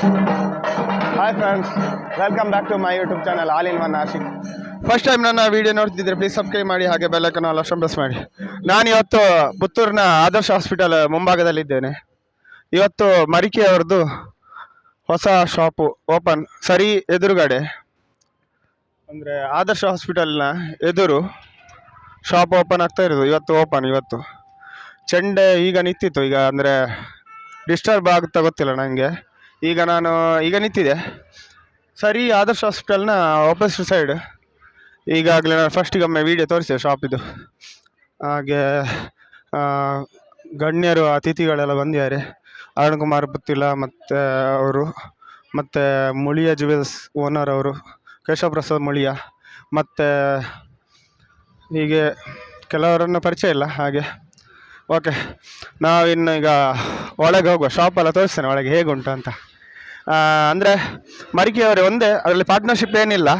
Hi friends welcome back to my YouTube channel all in one Ashik first time ನನ್ನ video ನೋಡ್ತಿದ್ರೆ please subscribe ಮಾಡಿ, ಹಾಗೆ ಬೆಲ್ಲಕ್ಕನ್ನು ಅಷ್ಟೊಂದು press ಮಾಡಿ. ನಾನು ಇವತ್ತು ಪುತ್ತೂರಿನ ಆದರ್ಶ ಹಾಸ್ಪಿಟಲ್ ಮುಂಭಾಗದಲ್ಲಿದ್ದೇನೆ. ಇವತ್ತು ಮರಿಕೆ ಅವ್ರದ್ದು ಹೊಸ ಶಾಪು ಓಪನ್ ಸರಿ ಎದುರುಗಡೆ. ಅಂದರೆ ಆದರ್ಶ ಹಾಸ್ಪಿಟಲ್ನ ಎದುರು ಶಾಪ್ ಓಪನ್ ಆಗ್ತಾ ಇರೋದು, ಇವತ್ತು ಓಪನ್ ಇವತ್ತು. ಚೆಂಡೆ ಈಗ ನಿಂತಿತ್ತು, ಈಗ ಅಂದರೆ ಡಿಸ್ಟರ್ಬ್ ಆಗುತ್ತಾ ಗೊತ್ತಿಲ್ಲ ನನಗೆ ಈಗ ನಾನು, ಈಗ ನಿಂತಿದೆ. ಸರಿ, ಆದರ್ಶ ಹಾಸ್ಪಿಟಲ್ನ ಆಪೋಸಿಟ್ ಸೈಡ್ ಈಗಾಗಲೇ ನಾನು ಫಸ್ಟಿಗೆ ಒಮ್ಮೆ ವೀಡಿಯೋ ತೋರಿಸಿದೆ ಶಾಪಿದು ಹಾಗೆ ಗಣ್ಯರು, ಅತಿಥಿಗಳೆಲ್ಲ ಬಂದಿದ್ದಾರೆ. ಅರುಣ್ ಕುಮಾರ್ ಪುತ್ತಿಲ ಮತ್ತು ಅವರು, ಮತ್ತು ಮುಳಿಯ ಜುವೆಲ್ಸ್ ಓನರ್ ಅವರು ಕೇಶವ ಪ್ರಸಾದ್ ಮುಳಿಯ, ಮತ್ತು ಹೀಗೆ ಕೆಲವರನ್ನು ಪರಿಚಯ ಇಲ್ಲ, ಹಾಗೆ. ಓಕೆ ನಾವಿನ್ನು ಈಗ ಒಳಗೆ ಹೋಗುವ ಶಾಪೆಲ್ಲ ತೋರಿಸ್ತೇನೆ ಒಳಗೆ ಹೇಗುಂಟು ಅಂತ. ಅಂದರೆ ಮರಿಕೆಯವರೇ ಒಂದೇ, ಅದರಲ್ಲಿ ಪಾರ್ಟ್ನರ್ಶಿಪ್ ಏನಿಲ್ಲ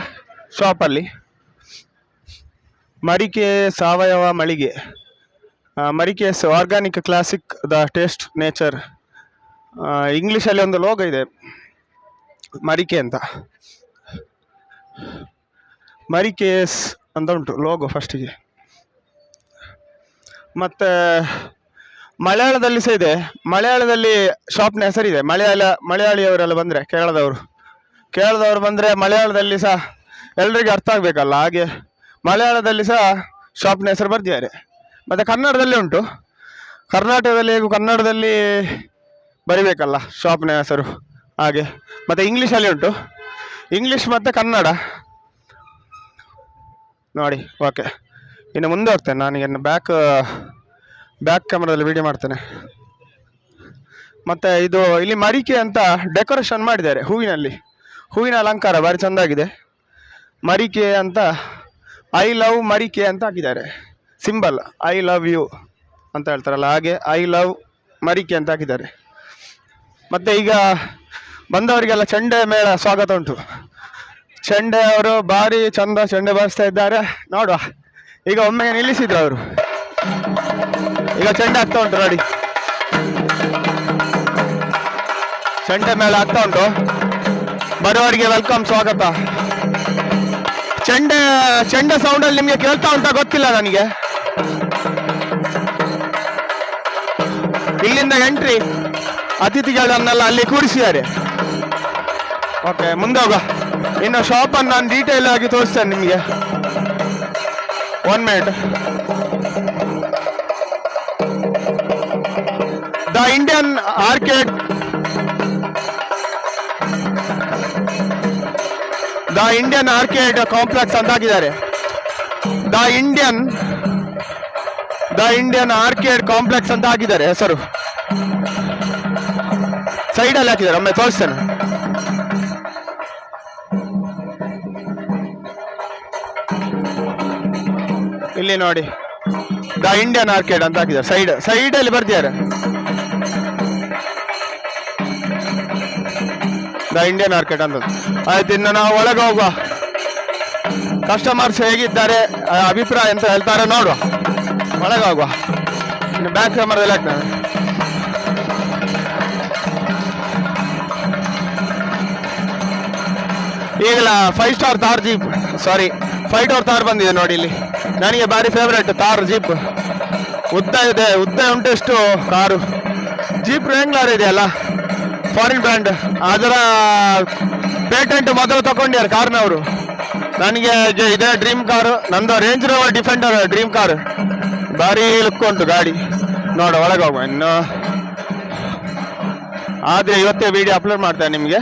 ಶಾಪಲ್ಲಿ ಮರಿಕೆ ಸಾವಯವ ಮಳಿಗೆ. Marike's organic classic the taste nature ಇಂಗ್ಲೀಷಲ್ಲಿ ಒಂದು ಲೋಗ ಇದೆ. ಮರಿಕೆ ಅಂತ. ಮರಿಕೇಸ್ ಅಂತ ಉಂಟು ಲೋಗೋ ಫಸ್ಟಿಗೆ ಮತ್ತು ಮಲಯಾಳದಲ್ಲಿ ಸಹ ಇದೆ. ಮಲಯಾಳದಲ್ಲಿ ಶಾಪ್ನ ಹೆಸರಿದೆ. ಮಲಯಾಳ, ಮಲಯಾಳಿಯವರೆಲ್ಲ ಬಂದರೆ ಕೇರಳದವರು. ಕೇರಳದವರು ಬಂದರೆ ಮಲಯಾಳದಲ್ಲಿ ಸಹ ಎಲ್ರಿಗೂ ಅರ್ಥ ಆಗಬೇಕಲ್ಲ. ಹಾಗೆ ಮಲಯಾಳದಲ್ಲಿ ಸಹ ಶಾಪ್ನ ಹೆಸರು ಬರ್ದಿದ್ದಾರೆ. ಮತ್ತು ಕನ್ನಡದಲ್ಲಿ ಉಂಟು. ಕರ್ನಾಟಕದಲ್ಲಿ ಹೇಗೂ ಕನ್ನಡದಲ್ಲಿ ಬರಿಬೇಕಲ್ಲ ಶಾಪ್ನ ಹೆಸರು. ಹಾಗೆ ಮತ್ತು ಇಂಗ್ಲೀಷಲ್ಲಿ ಉಂಟು. ಇಂಗ್ಲೀಷ್ ಮತ್ತು ಕನ್ನಡ. ನೋಡಿ ಓಕೆ ಇನ್ನು ಮುಂದೆ ಹೋಗ್ತೇನೆ. ನಾನು ಇನ್ನು ಬ್ಯಾಕ್ ಬ್ಯಾಕ್ ಕ್ಯಾಮ್ರಾದಲ್ಲಿ ವಿಡಿಯೋ ಮಾಡ್ತೇನೆ. ಮತ್ತು ಇದು ಇಲ್ಲಿ ಮರಿಕೆ ಅಂತ ಡೆಕೋರೇಷನ್ ಮಾಡಿದ್ದಾರೆ ಹೂವಿನಲ್ಲಿ. ಹೂವಿನ ಅಲಂಕಾರ ಭಾರಿ ಚೆಂದಾಗಿದೆ. ಮರಿಕೆ ಅಂತ ಐ ಲವ್ ಮರಿಕೆ ಅಂತ ಹಾಕಿದ್ದಾರೆ. ಸಿಂಬಲ್ ಐ ಲವ್ ಯು ಅಂತ ಹೇಳ್ತಾರಲ್ಲ, ಹಾಗೆ ಐ ಲವ್ ಮರಿಕೆ ಅಂತ ಹಾಕಿದ್ದಾರೆ. ಮತ್ತು ಈಗ ಬಂದವರಿಗೆಲ್ಲ ಚೆಂಡೆ ಮೇಳ ಸ್ವಾಗತ ಉಂಟು. ಚೆಂಡೆ ಅವರು ಭಾರಿ ಚಂದ ಚೆಂಡೆ ಬಾರಿಸ್ತಾ ಇದ್ದಾರೆ. ನೋಡುವ, ಈಗ ಒಮ್ಮೆ ನಿಲ್ಲಿಸಿದ್ರು ಅವರು. ಈಗ ಚೆಂಡೆ ಆಗ್ತಾ ಉಂಟು ನೋಡಿ. ಚೆಂಡೆ ಮೇಲೆ ಆಗ್ತಾ ಉಂಟು. ಬರುವವರಿಗೆ ವೆಲ್ಕಮ್ ಸ್ವಾಗತ. ಚೆಂಡೆ ಚೆಂಡೆ ಸೌಂಡಲ್ಲಿ ನಿಮಗೆ ಕೇಳ್ತಾ ಉಂಟಾ ಗೊತ್ತಿಲ್ಲ ನನಗೆ. ಇಲ್ಲಿಂದ ಎಂಟ್ರಿ ಅತಿಥಿಗಳನ್ನೆಲ್ಲ ಅಲ್ಲಿ ಕೂರಿಸಿದ್ದಾರೆ. ಓಕೆ ಮುಂದೆ ಹೋಗ ಇನ್ನು ಶಾಪನ್ನು ನಾನು ಡೀಟೇಲ್ ಆಗಿ ತೋರಿಸ್ತೇನೆ ನಿಮಗೆ. One minute the Indian orchid the Indian arcade complex ಅಂತ ಹಾಕಿದ್ದಾರೆ the Indian the Indian arcade complex ಅಂತ ಹಾಕಿದ್ದಾರೆ ಹೆಸರು ಸೈಡಲ್ಲಿ ಹಾಕಿದ್ದಾರೆ ಒಮ್ಮೆ ತೋರಿಸ್ತೇನೆ ಇಲ್ಲಿ ನೋಡಿ. ದ ಇಂಡಿಯನ್ ಆರ್ಕೇಡ್ ಅಂತ ಹಾಕಿದ್ದಾರೆ. ಸೈಡ್ ಸೈಡಲ್ಲಿ ಬರ್ದಿದ್ದಾರೆ. ದ ಇಂಡಿಯನ್ ಮಾರ್ಕೆಟ್ ಅಂತ ಆಯ್ತು, ಇನ್ನು ನಾವು ಒಳಗೆ ಹೋಗುವ. ಕಸ್ಟಮರ್ಸ್ ಹೇಗಿದ್ದಾರೆ ಅಭಿಪ್ರಾಯ ಅಂತ ಹೇಳ್ತಾರೆ, ನೋಡುವ. ಒಳಗೆ ಹೋಗುವ. ಇನ್ನು ಬ್ಯಾಕ್ ಕ್ಯಾಮರಾದಲ್ಲಿ ಹಾಕ್ತೇನೆ. ಈಗಲ five star Thar jeep sorry five star Thar ಬಂದಿದೆ ನೋಡಿ ಇಲ್ಲಿ. ನನಗೆ ಭಾರಿ ಫೇವ್ರೇಟ್ ತಾರ್ ಜೀಪ್ ಉದ್ದ ಇದೆ, ಉದ್ದ ಉಂಟು ಎಷ್ಟು ಕಾರು. ಜೀಪ್ ರೆಂಗ್ಲಾರ್ ಇದೆಯಲ್ಲ? Foreign brand. ಅದರ ಪೇಟೆಂಟ್ ಮೊದಲು ತಗೊಂಡ್ಯಾರ ಕಾರ್ನವರು. ನನಗೆ ಇದೇ ಡ್ರೀಮ್ ಕಾರು, ನಂದು Range Rover Defender dream car. ಭಾರಿ ಲುಕ್ ಉಂಟು ಗಾಡಿ. ನೋಡ, ಒಳಗೆ ಹೋಗುವ ಇನ್ನು. ಆದರೆ ಇವತ್ತೇ ವಿಡಿಯೋ ಅಪ್ಲೋಡ್ ಮಾಡ್ತೇನೆ ನಿಮಗೆ.